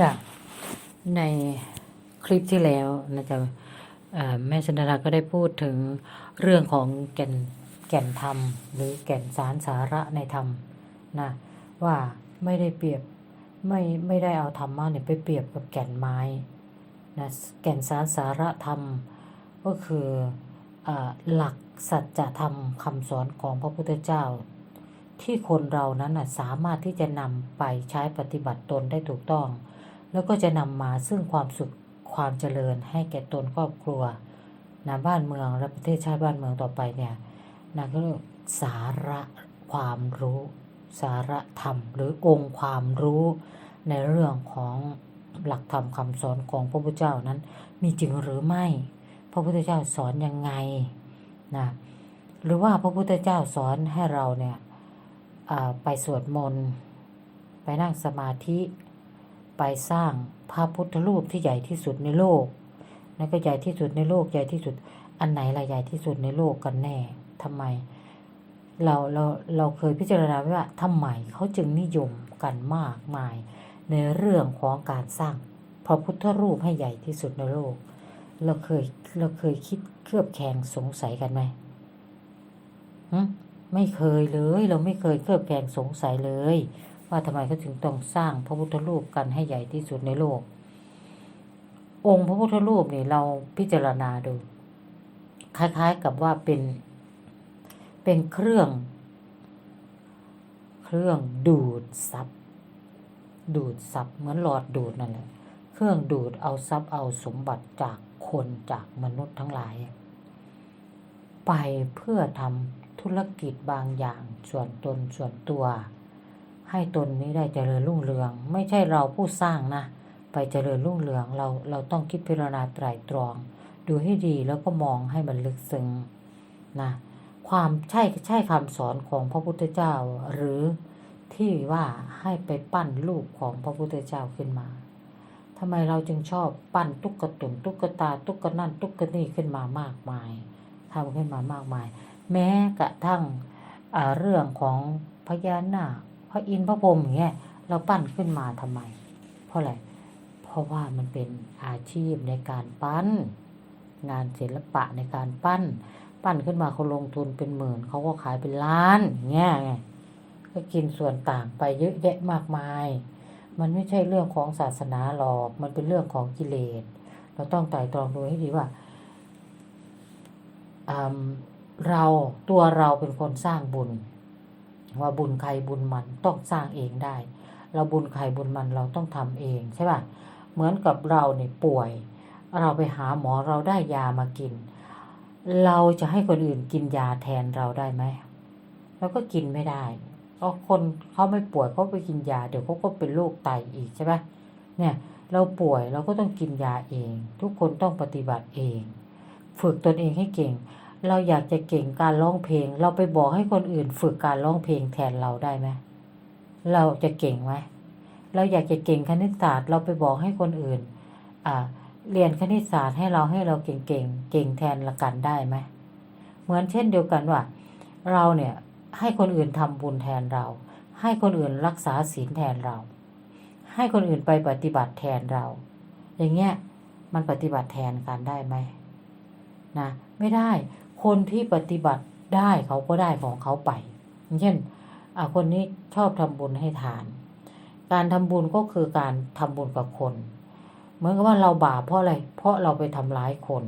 จากในคลิปที่แล้วนะจ๊ะแม่ชนดาก็ได้พูดถึงเรื่องของแก่นแก่นธรรม หรือแก่นสารสาระในธรรมนะว่าไม่ได้เปรียบไม่ไม่ได้เอาธรรมะเนี่ยไปเปรียบกับแก่นไม้นะแก่นสารสาระธรรม ก็คืออหลักสัจธรรมคำสอนของพระพุทธเจ้า ที่คนเรานั้นนะสามารถที่จะนำไปใช้ปฏิบัติตนได้ถูกต้อง แล้วก็จะนำมาซึ่งความสุขความเจริญให้แก่ตนครอบครัวนะบ้านเมืองและประเทศชาติบ้านเมืองต่อไปเนี่ยนะก็เรียกสาระความรู้ สาระธรรม หรือองค์ความรู้ในเรื่องของหลักธรรมคำสอนของพระพุทธเจ้านั้น มีจริงหรือไม่ พระพุทธเจ้าสอนยังไงนะหรือว่าพระพุทธเจ้าสอนให้เราเนี่ยไปสวดมนต์ ไปนั่งสมาธิ ไปสร้างพระพุทธรูปที่ใหญ่ที่สุดในโลกนั่นก็ใหญ่ที่สุดในโลกใหญ่ที่สุด อันไหนละใหญ่ที่สุดในโลกกันแน่ทำไม เราเราเราเคยพิจารณาว่าทำไมเขาจึงนิยมกันมากมาย ในเรื่องของการสร้างพระพุทธรูปให้ใหญ่ที่สุดในโลก เราเคยเราเคยคิดเคลือบแคลงสงสัยกันไหมหึไม่เคยเลย เราไม่เคยเคลือบแคลงสงสัยเลย ว่าทำไมเขาถึงต้องสร้างพระพุทธรูปกันให้ใหญ่ที่สุดในโลก องค์พระพุทธรูปนี่เราพิจารณาดู คล้ายๆกับว่าเป็น เป็นเครื่อง เครื่องดูดซับดูดซับเหมือนหลอดดูดนั่นแหละเครื่องดูดเอาทรัพย์เอาสมบัติจากคนจากมนุษย์ทั้งหลาย ไปเพื่อทำธุรกิจบางอย่างส่วนตนส่วนตัว ให้ตนนี้ได้เจริญรุ่งเรือง ไม่ใช่เราผู้สร้างนะ ไปเจริญรุ่งเรืองเราเราต้องคิดพิจารณาไตรตรอง ดูให้ดีแล้วก็มองให้มันลึกซึ้งนะความใช่ใช่คำสอนของพระพุทธเจ้า หรือที่ว่าให้ไปปั้นรูปของพระพุทธเจ้าขึ้นมาทำไมเราจึงชอบปั้นตุ๊กตุนตุ๊กตาตุ๊กนั่นตุ๊กนี่ขึ้นมามากมายทำขึ้นมามากมาย แม้กระทั่งเรื่องของพญานาค ระอินทร์พระพรหมอย่างเงี้ยเราปั้นขึ้นมาทำไม เพราะอะไร เพราะว่ามันเป็นอาชีพในการปั้น งานศิลปะในการปั้น ปั้นขึ้นมาเขาลงทุนเป็นหมื่นเขาก็ขายเป็นล้านอย่างเงี้ยไงก็กินส่วนต่างไปเยอะแยะมากมาย มันไม่ใช่เรื่องของศาสนาหรอก มันเป็นเรื่องของกิเลส เราต้องไต่ตรองดูให้ดีว่าเราตัวเราเป็นคนสร้างบุญ ว่าบุญใครบุญมันต้องสร้างเองได้ เราบุญใครบุญมันเราต้องทำเองใช่ป่ะเหมือนกับเราเนี่ยป่วย เราไปหาหมอเราได้ยามากิน เราจะให้คนอื่นกินยาแทนเราได้ไหมเราก็กินไม่ได้เพราะคนเขาไม่ป่วยเขาไปกินยา เดี๋ยวเขาก็เป็นโรคไตอีกใช่ไหมเนี่ยเราป่วยเราก็ต้องกินยาเอง ทุกคนต้องปฏิบัติเอง ฝึกตนเองให้เก่ง เราอยากจะเก่งการร้องเพลง เราไปบอกให้คนอื่นฝึกการร้องเพลงแทนเราได้ไหมเราจะเก่งไหมเราอยากจะเก่งคณิตศาสตร์เราไปบอกให้คนอื่นเรียนคณิตศาสตร์ให้เราให้เราเก่งๆเก่งแทนละกันได้ไหมเหมือนเช่นเดียวกันว่า เราเนี่ยให้คนอื่นทำบุญแทนเรา ให้คนอื่นรักษาศีลแทนเรา ให้คนอื่นไปปฏิบัติแทนเรา อย่างเงี้ยมันปฏิบัติแทนกันได้ไหมนะไม่ได้ คนที่ปฏิบัติได้เขาก็ได้ของเขาไป เช่นคนนี้ชอบทำบุญให้ทาน การทำบุญก็คือการทำบุญกับคน เหมือนกับว่าเราบาปเพราะอะไร เพราะเราไปทำร้ายคน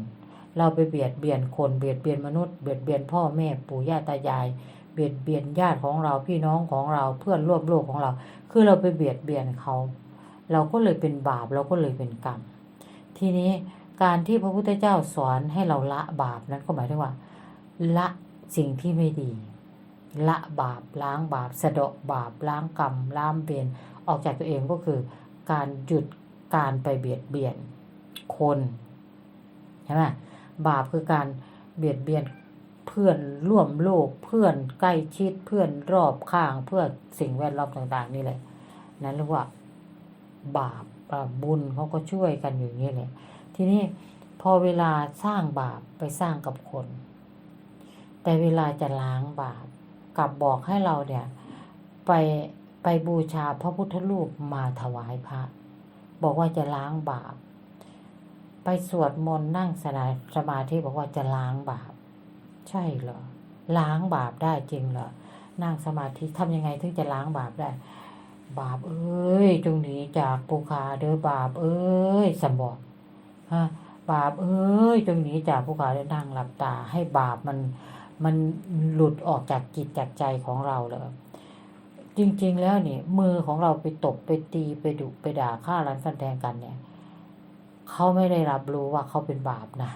เราไปเบียดเบียนคนเบียดเบียนมนุษย์เบียดเบียนพ่อแม่ปู่ย่าตายาย เบียดเบียนญาติของเราพี่น้องของเราเพื่อนร่วมโลกของเรา คือเราไปเบียดเบียนเขา เราก็เลยเป็นบาปเราก็เลยเป็นกรรม ทีนี้การที่พระพุทธเจ้าสอนให้เราละบาปนั้นก็หมายถึงว่า ละสิ่งที่ไม่ดี ละบาปล้างบาปสะดะบาปล้างกรรมล้างเบียนออกจากตัวเองก็คือการหยุดการไปเบียดเบียนคนใช่ไหมบาปคือการเบียดเบียนเพื่อนร่วมโลกเพื่อนใกล้ชิดเพื่อนรอบข้างเพื่อนสิ่งแวดล้อมต่าง ๆ นี่แหละ นั้นเรียกว่า บาปบุญเขาก็ช่วยกันอยู่างนี้แหละทีนี้พอเวลาสร้างบาปไปสร้างกับคน แต่เวลาจะล้างบาปกลับบอกให้เราเนี่ย ไปไปบูชาพระพุทธรูปมาถวายพระ บอกว่าจะล้างบาป ไปสวดมนต์นั่งสนาสมาธิบอกว่าจะล้างบาป ใช่เหรอล้างบาปได้จริงเหรอนั่งสมาธิทำยังไงถึงจะล้างบาปได้ บาปเอ้ยจงหนีจากภูคาเด้อบาปเอ้ยสมบอกฮะบาปเอ้ยจงหนีจากภูคาเด้อนั่งหลับตาให้บาปมัน มันหลุดออกจากจิตจากใจของเราเลยจริง ๆ แล้วนี่มือของเราไปตบไปตีไปดุไปด่าฆ่ารันฟันแทงกันเนี่ยเขาไม่ได้รับรู้ว่าเขาเป็นบาปนะ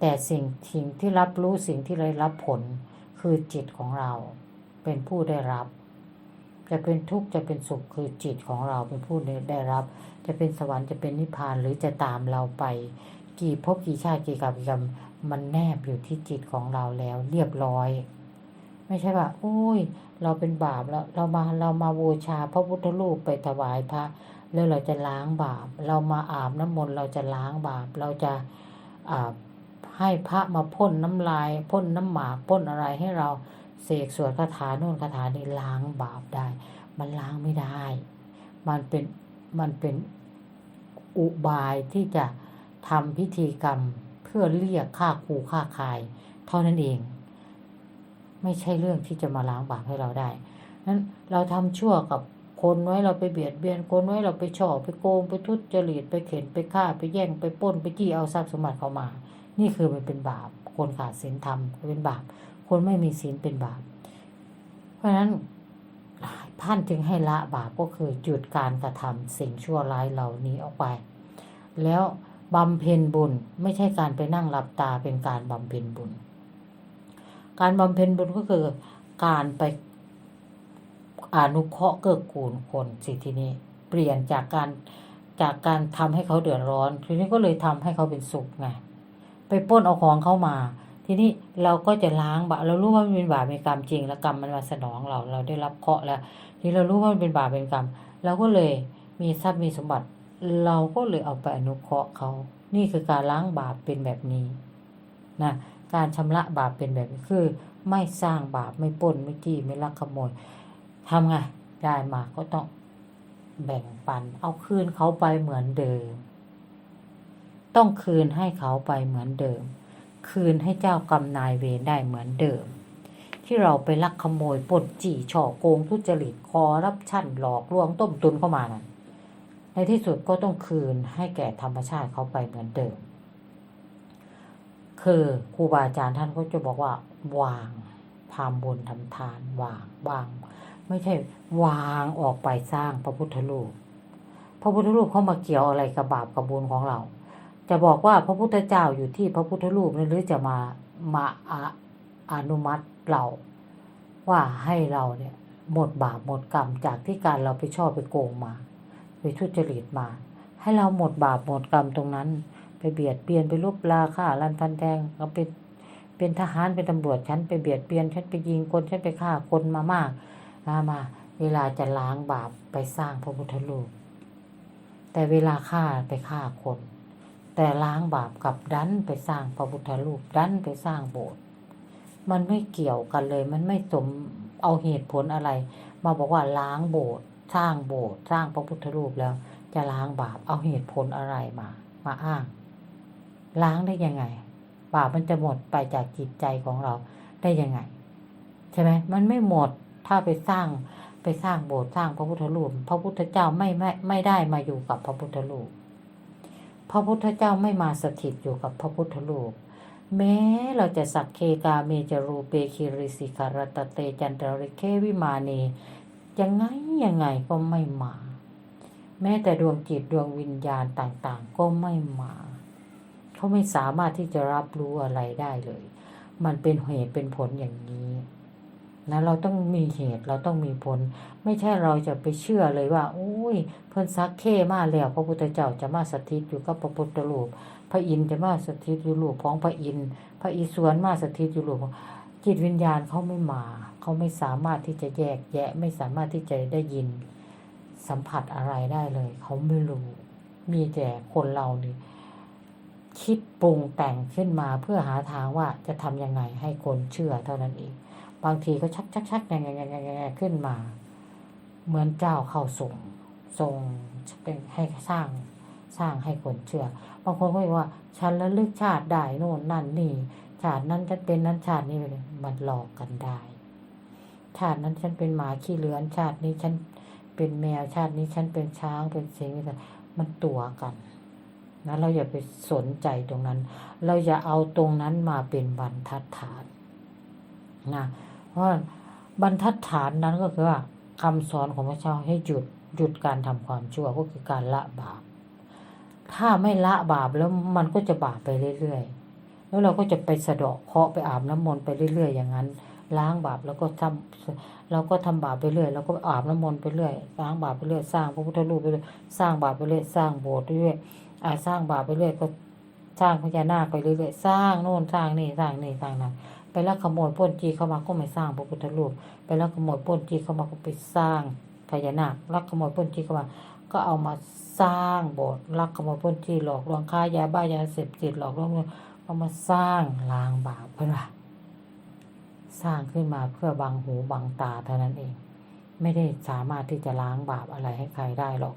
แต่สิ่งสิ่งที่รับรู้สิ่งที่ได้รับผลคือจิตของเรา เป็นผู้ได้รับ จะเป็นทุกข์จะเป็นสุขคือจิตของเราเป็นผู้ได้รับ จะเป็นสวรรค์จะเป็นนิพพานหรือจะตามเราไป กี่ภพกี่ชาติกี่กับกี่กรรมมันแนบอยู่ที่จิตของเราแล้วเรียบร้อย ไม่ใช่ว่าโอ้ย เราเป็นบาปแล้ว เรามาเรามาบูชาพระพุทธรูปไปถวายพระแล้วเราจะล้างบาป เรามาอาบน้ำมนต์เราจะล้างบาป เราจะให้พระมาพ่นน้ำลายพ่นน้ำหมากพ่นอะไรให้เราเสกสวดคาถาโน่นคาถานี้ล้างบาปได้ มันล้างไม่ได้ มันเป็นมันเป็นอุบายที่จะ ทำพิธีกรรมเพื่อเรียกค่าครูค่าคาย เท่านั้นเอง ไม่ใช่เรื่องที่จะมาล้างบาปให้เราได้นั้นเราทำชั่วกับคนไว้เราไปเบียดเบียนคนไว้เราไปช่อไปโกงไปทุจริตไปเข็นไปฆ่าไปแย่งไปป้นไปจี้เอาทรัพย์สมบัติเขามา นี่คือมันเป็นบาป คนขาดศีลธรรมเป็นบาป คนไม่มีศีลเป็นบาป เพราะฉะนั้นท่านจึงให้ละบาปก็คือหยุดการกระทำสิ่งชั่วร้ายเหล่านี้ออกไป แล้ว บำเพ็ญบุญ ไม่ใช่การไปนั่งหลับตาเป็นการบำเพ็ญบุญ การบำเพ็ญบุญก็คือการไปอนุเคราะห์เกื้อกูลคนสิทีนี้ เปลี่ยนจากการจากการทำให้เขาเดือดร้อน ทีนี้ก็เลยทำให้เขาเป็นสุขไงไปปล้นเอาของเข้ามา ทีนี้เราก็จะล้างบาปเรารู้ว่ามันเป็นบาปเป็นกรรมจริง แล้วกรรมมันมาสนองเราเราได้รับเคราะห์แล้ว ทีเรารู้ว่ามันเป็นบาปเป็นกรรมเราก็เลยมีทรัพย์มีสมบัติ เราก็เลยเอาไปอนุเคราะห์เขา นี่คือการล้างบาปเป็นแบบนี้นะการชำระบาปเป็นแบบนี้คือ ไม่สร้างบาปไม่ปล้นไม่จี้ไม่ลักขโมยทำไงได้มาก็ต้องแบ่งปัน เอาคืนเขาไปเหมือนเดิม ต้องคืนให้เขาไปเหมือนเดิม คืนให้เจ้ากรรมนายเวรได้เหมือนเดิม ที่เราไปลักขโมยปล้นจี้ ช่อโกงทุจริตคอรับชั่นหลอกลวงต้มตุนเข้ามานั้น ในที่สุดก็ต้องคืนให้แก่ธรรมชาติเขาไปเหมือนเดิม คือครูบาอาจารย์ท่านก็จะบอกว่า วางทำบุญทำทาน วางวาง ไม่ใช่วางออกไปสร้างพระพุทธรูป พระพุทธรูปเข้ามาเกี่ยวอะไรกับบาปกับบุญของเรา จะบอกว่าพระพุทธเจ้าอยู่ที่พระพุทธรูปหรือจะมามาอาอนุมัติเราว่าให้เราเนี่ย หมดบาปหมดกรรมจากที่การเราไปชอบไปโกงมา ไปทุจริตมา ให้เราหมดบาปหมดกรรมตรงนั้น ไปเบียดเบียนไปลบลาฆ่ารันฟันแทงก็เป็นเป็นทหารเป็นตำรวจฉันไปเบียดเบียนฉันไปยิงคนฉันไปฆ่าคนมามากมามาเวลาจะล้างบาปไปสร้างพระพุทธรูปแต่เวลาฆ่าไปฆ่าคน แต่ล้างบาปกับดันไปสร้างพระพุทธรูปดันไปสร้างโบสถ์มันไม่เกี่ยวกันเลย มันไม่สมเอาเหตุผลอะไร มาบอกว่าล้างโบสถ์ สร้างโบสถ์สร้างพระพุทธรูปแล้ว จะล้างบาปเอาเหตุผลอะไรมา มาอ้าง ล้างได้ยังไง บาปมันจะหมดไปจากจิตใจของเราได้ยังไง ใช่ไหมมันไม่หมดถ้าไปสร้างไปสร้างโบสถ์สร้างพระพุทธรูป พระพุทธเจ้าไม่ไม่ไม่ได้มาอยู่กับพระพุทธรูป พระพุทธเจ้าไม่มาสถิตอยู่กับพระพุทธรูปแม้เราจะสักเคกาเมจรูเปคิริสิคารตเตจันตริเควิมาเน ยังไงยังไงก็ไม่มา แม้แต่ดวงจิตดวงวิญญาณต่างๆ ก็ไม่มา เขาไม่สามารถที่จะรับรู้อะไรได้เลย มันเป็นเหตุเป็นผลอย่างนี้นะเราต้องมีเหตุเราต้องมีผล ไม่ใช่เราจะไปเชื่อเลยว่าโอ้ย เพิ่นซักเคมาแล้ว พระพุทธเจ้าจะมาสถิตอยู่กับพระพุทธรูปพระอินทร์จะมาสถิตอยู่รูปของพระอินทร์พระอิศวรมาสถิตอยู่รูปจิตวิญญาณเขาไม่มา เขาไม่สามารถที่จะแยกแยะ ไม่สามารถที่จะได้ยินสัมผัสอะไรได้เลย เขาไม่รู้ มีแต่คนเรานี่คิดปรุงแต่งขึ้นมาเพื่อหาทางว่าจะทำยังไงให้คนเชื่อเท่านั้นเองบางทีก็ชักชักชักแงงแงงแงงขึ้นมา เหมือนเจ้าเข้าส่งทรงเป็นให้สร้างสร้างให้คนเชื่อ บางคนก็บอกว่า ฉันระลึกชาติได้โน่นนั่นนี่ ชาตินั้นฉันเป็นนั้นชาตินี้มันหลอกกันได้ ชาตินั้นฉันเป็นหมาขี้เลือน ชาตินี้ฉันเป็นแมวชาตินี้ฉันเป็นช้างเป็นสิงห์มันตัวกันนะเราอย่าไปสนใจตรงนั้น เราอย่าเอาตรงนั้นมาเป็นบรรทัดฐานนะเพราะบรรทัดฐานนั้นก็คือว่าคำสอนของพระเจ้าให้หยุดหยุดการทำความชั่วก็คือการละบาป ถ้าไม่ละบาปแล้วมันก็จะบาปไปเรื่อยๆ แล้วเราก็จะไปสะเดาะเคาะไปอาบน้ำมนต์ไปเรื่อยๆอย่างนั้น ล้างบาปแล้วก็ทำเราก็ทำบาปไปเรื่อยเราก็อาบน้ำมนต์ไปเรื่อยล้างบาปไปเรื่อยสร้างพระพุทธรูปไปเรื่อยสร้างบาปไปเรื่อยสร้างโบสถ์ไปเรื่อยอ่าสร้างบาปไปเรื่อยก็สร้างพญานาคไปเรื่อยๆสร้างโน่นสร้างนี่สร้างนี่สร้างนั่นไปลักขโมยป้นจีเข้ามาก็ไม่สร้างพระพุทธรูปไปลักขโมยป้นจีเข้ามาก็ไปสร้างพญานาคลักขโมยป้นจีเข้ามา ก็เอามาสร้างโบสถ์ลักขโมยป้นจีหลอกลวงค้ายาบ้ายาเสพติดหลอกลวงเอามาสร้างล้างบาปเพื่อนว่า สร้างขึ้นมาเพื่อบังหูบังตาเท่านั้นเอง ไม่ได้สามารถที่จะล้างบาปอะไรให้ใครได้หรอก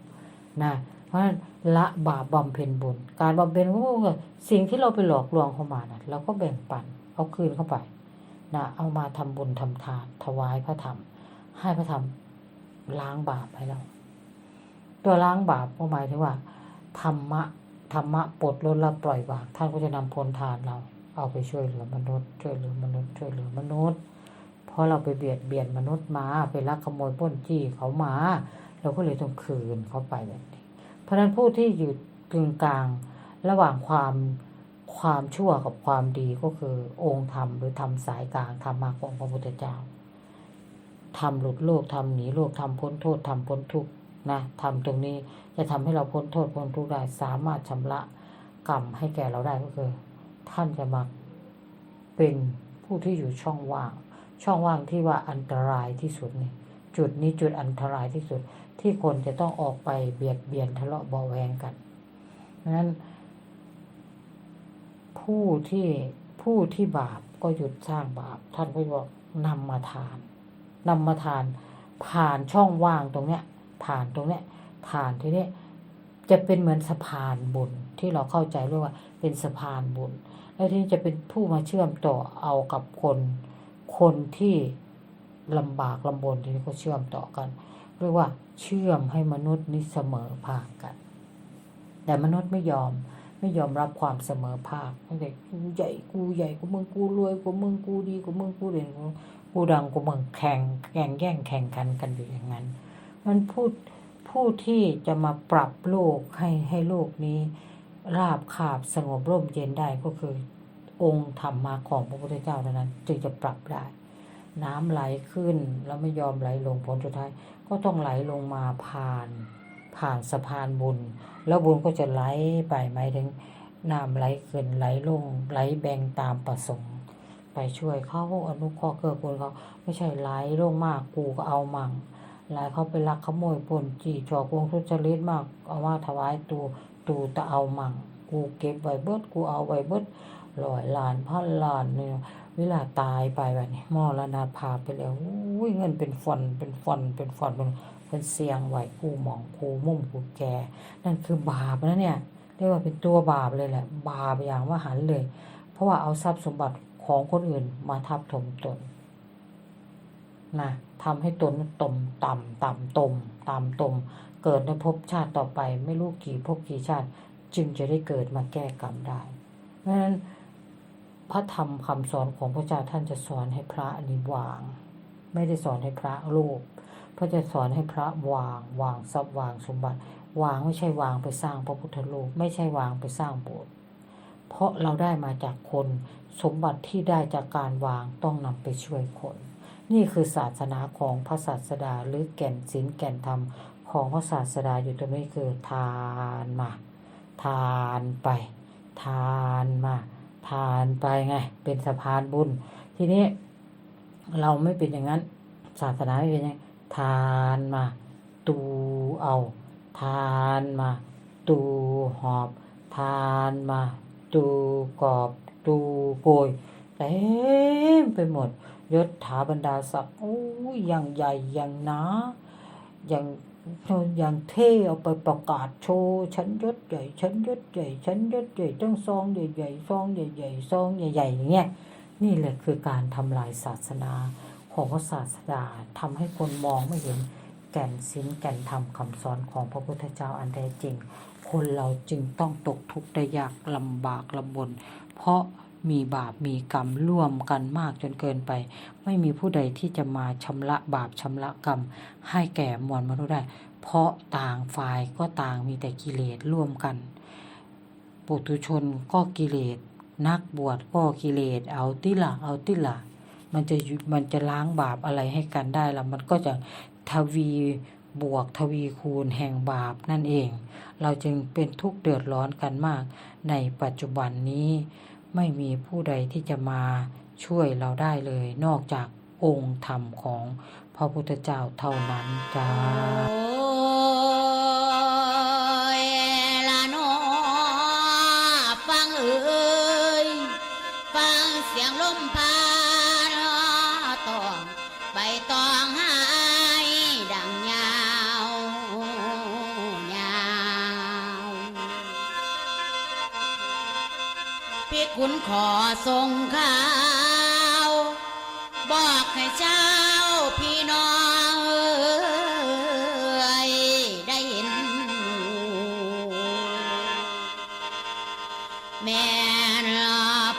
นะเพราะฉะนั้นละบาปบำเพ็ญบุญ การบำเพ็ญก็คือสิ่งที่เราไปหลอกลวงเข้ามานะเราก็แบ่งปันเอาคืนเข้าไปนะเอามาทำบุญทำทานถวายพระธรรม ให้พระธรรมล้างบาปให้เรา ตัวล้างบาปก็หมายถึงว่าธรรมะธรรมะปลดลดละปล่อยวางท่านก็จะนำพลทานเรา เอาไปช่วยเหลือมนุษย์ ช่วยเหลือมนุษย์ช่วยเหลือมนุษย์ เพราะเราไปเบียดเบียนมนุษย์มาไปลักขโมยป้นจี้เขามาเราก็เลยต้องคืนเขาไปแบบนี้ เพราะฉะนั้นผู้ที่อยู่กึ่งกลางระหว่างความความชั่วกับความดีก็คือองค์ธรรมหรือธรรมสายกลางธรรมะของพระพุทธเจ้าทำหลุดโลกทำหนีโลกทำพ้นโทษทำพ้นทุกข์นะทำตรงนี้จะทำให้เราพ้นโทษพ้นทุกข์ได้สามารถชำระกรรมให้แก่เราได้ก็คือ ท่านจะมาเป็นผู้ที่อยู่ช่องว่าง ช่องว่างที่ว่าอันตรายที่สุดนี่จุดนี้จุดอันตรายที่สุดที่คนจะต้องออกไปเบียดเบียนทะเลาะเบาแวงกันเพราะนั้น ผู้ที่ผู้ที่บาปก็หยุดสร้างบาป ท่านก็บอกนำมาทานนำมาทาน ผ่านช่องว่างตรงเนี้ย ผ่านตรงเนี้ย ผ่านที่เนี้ยจะเป็นเหมือนสะพานบุญ ที่เราเข้าใจเรียกว่าเป็นสะพานบุญ แล้วที่จะเป็นผู้มาเชื่อมต่อเอากับคน คนที่ลำบากลำบนที่เขาเชื่อมต่อกัน เรียกว่าเชื่อมให้มนุษย์นี้เสมอภาคกัน แต่มนุษย์ไม่ยอมไม่ยอมรับความเสมอภาคตั้งแต่กูใหญ่กูใหญ่กูมึงกูรวยกูมึงกูดีกูมึงกูเด่นกูกูดังกูมึงแข่งแข่งแย่งแข่งกันกันอยู่อย่างนั้น มันพูดผู้ที่จะมาปรับโลกให้ให้โลกนี้ ราบคาบสงบร่มเย็นได้ก็คือ องค์ธรรมมาของพระพุทธเจ้าเท่านั้น จึงจะปรับได้ น้ำไหลขึ้นแล้วไม่ยอมไหลลงผลสุดท้าย ก็ต้องไหลลงมาผ่าน ผ่านสะพานบุญ แล้วบุญก็จะไหลไปหมายถึงน้ำไหลขึ้นไหลลงไหลแบ่งตามประสงค์ไปช่วยเขาอนุเคราะห์เกื้อกูลเขาไม่ใช่ไหลลงมากกูก็เอามั่งไหลเขาไปลักขโมยปนจี้จอกวงทุจริตมากเอามาถวายตู ตูตะเอามั่งกูเก็บไว้เบิดกูเอาไว้เบิดร้อยล้านพันล้านเนี่ยเวลาตายไปแบบนี้มรณาภาพไปแล้วอุ้ยเงินเป็นฟอนเป็นฟอนเป็นฟอนเป็นเป็นเสียงไหวกูหมองกูมุ่มกูแก นั่นคือบาปนะเนี่ยเรียกว่าเป็นตัวบาปเลยแหละ บาปอย่างว่าหันเลย เพราะว่าเอาทรัพย์สมบัติของคนอื่นมาทับถมตนนะทำให้ตนตมต่ำต่ำตมต่ำตม เกิดในภพชาติต่อไป ไม่รู้กี่ภพกี่ชาติ จึงจะได้เกิดมาแก้กรรมได้เพราะฉะนั้นพระธรรมคำสอนของพระเจ้าท่านจะสอนให้พระนิวาง ไม่ได้สอนให้พระโลภพระจะสอนให้พระวาง วางทรัพย์วางสมบัติ วางไม่ใช่วางไปสร้างพระพุทธรูปไม่ใช่วางไปสร้างโบสถ์เพราะเราได้มาจากคนสมบัติที่ได้จากการวางต้องนำไปช่วยคน นี่คือศาสนาของพระศาสดาหรือแก่นศีลแก่นธรรม ของพระศาสดาอยู่ตรงนี้คือทานมา ทานไป ทานมา ทานไปไง เป็นสะพานบุญ ทีนี้เราไม่เป็นอย่างนั้น ศาสนาไม่เป็นอย่างทานมา ตูเอา ทานมา ตูหอบ ทานมา ตูกอบ ตูโกยเต็มไปหมดยศถาบรรดาศักดิ์โอ้ยอย่างใหญ่อย่างหนาอย่าง อย่างเท่เอาไปประกาศโชว์ ฉันยศใหญ่ฉันยศใหญ่ฉันยศใหญ่ต้องซองใหญ่ๆซองใหญ่ๆซองใหญ่ๆอย่างเงี้ยนี่แหละคือการทำลายศาสนาของศาสดาทำให้คนมองไม่เห็นแก่นสินแก่นธรรมคำสอนของพระพุทธเจ้าอันแท้จริง คนเราจึงต้องตกทุกข์ได้ยากลำบากลำบน เพราะ มีบาปมีกรรมร่วมกันมากจนเกินไป ไม่มีผู้ใดที่จะมาชำระบาปชำระกรรม ให้แก่มวลมนุษย์ได้ เพราะต่างฝ่ายก็ต่างมีแต่กิเลสร่วมกัน ปุถุชนก็กิเลส นักบวชก็กิเลส เอาติละเอาติละมันจะมันจะล้างบาปอะไรให้กันได้ละมันก็จะทวีบวกทวีคูณแห่งบาปนั่นเอง เราจึงเป็นทุกข์เดือดร้อนกันมากในปัจจุบันนี้ ไม่มีผู้ใดที่จะมาช่วยเราได้เลย นอกจากองค์ธรรมของพระพุทธเจ้าเท่านั้นจ้า ส่งข่าว บอกให้เจ้าพี่น้องเอ่ยได้เห็น แม่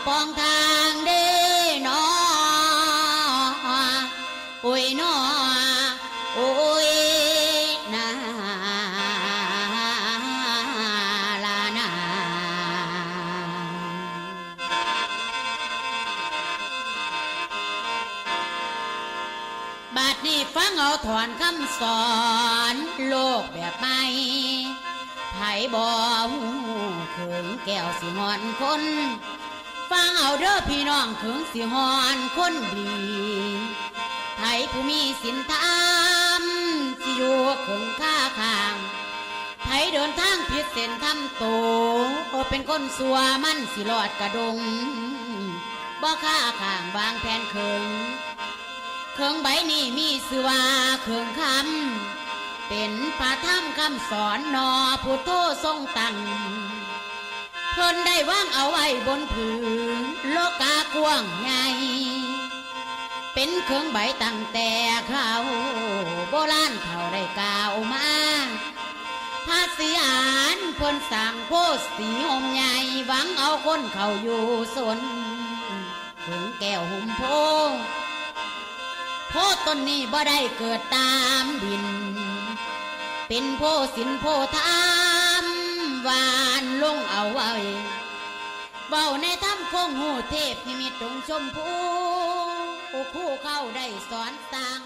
ปองทา ถอนคำสอน โลกแบบใหม่ไผบ่หูเขิงแก้วสิหอนคน ฟังเอาเด้อพี่น้องเขิงสิหอนคนดีไผผู้มีศีลธรรมสิอยู่เขิงค่าข้างไผเดินทางผิดเส้นทำโตโอเป็นคนสัวมันสิรอดกระดงบ่ค่าข้างบางแผ่นเขิง รื่องใบนี้มีสือว่าเครื่องคำเป็นพระธรรมคำสอนนอพุทโธทรงตั้งเพิ่นได้ว่างเอาไว้บนผืนโลกากว้างใหญ่เป็นเครื่องใบตั้งแต่เขาโบราณเขาได้กล่าวมาภาษีอานเพิ่นสั่งโพสต์สีหอมใหญ่หวังเอาคนเขาอยู่สนถึงแก้วหุ่มโพ โพธิ์ต้นนี้บ่ได้เกิดตามดิน เป็นโพสินโพธรรมวานลงเอาไว้เบาในถ้ำคงหูเทพนิมิตตรงชมพูคู่เข้าได้สอนสั่ง